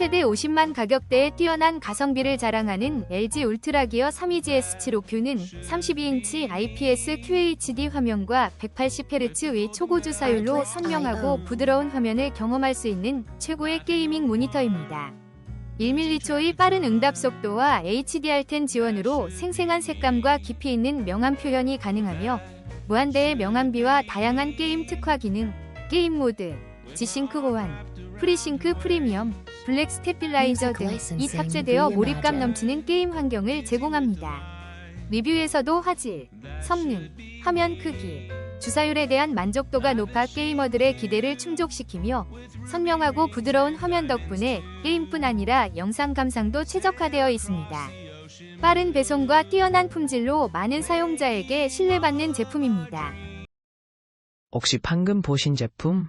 최대 50만 가격대의 뛰어난 가성비를 자랑하는 LG 울트라기어 32GS7 5Q는 32인치 IPS QHD 화면과 180Hz의 초고 주 사율로 선명하고 부드러운 화면을 경험할 수 있는 최고의 게이밍 모니터입니다. 1m초의 빠른 응답 속도와 HDR10 지원으로 생생한 색감과 깊이 있는 명암 표현이 가능하며 무한대의 명암비와 다양한 게임 특화 기능, 게임 모드, G싱크 호환, 프리싱크 프리미엄, 블랙 스테빌라이저 등 이 탑재되어 몰입감 넘치는 게임 환경을 제공합니다. 리뷰에서도 화질, 성능, 화면 크기, 주사율에 대한 만족도가 높아 게이머들의 기대를 충족시키며 선명하고 부드러운 화면 덕분에 게임뿐 아니라 영상 감상도 최적화되어 있습니다. 빠른 배송과 뛰어난 품질로 많은 사용자에게 신뢰받는 제품입니다. 혹시 방금 보신 제품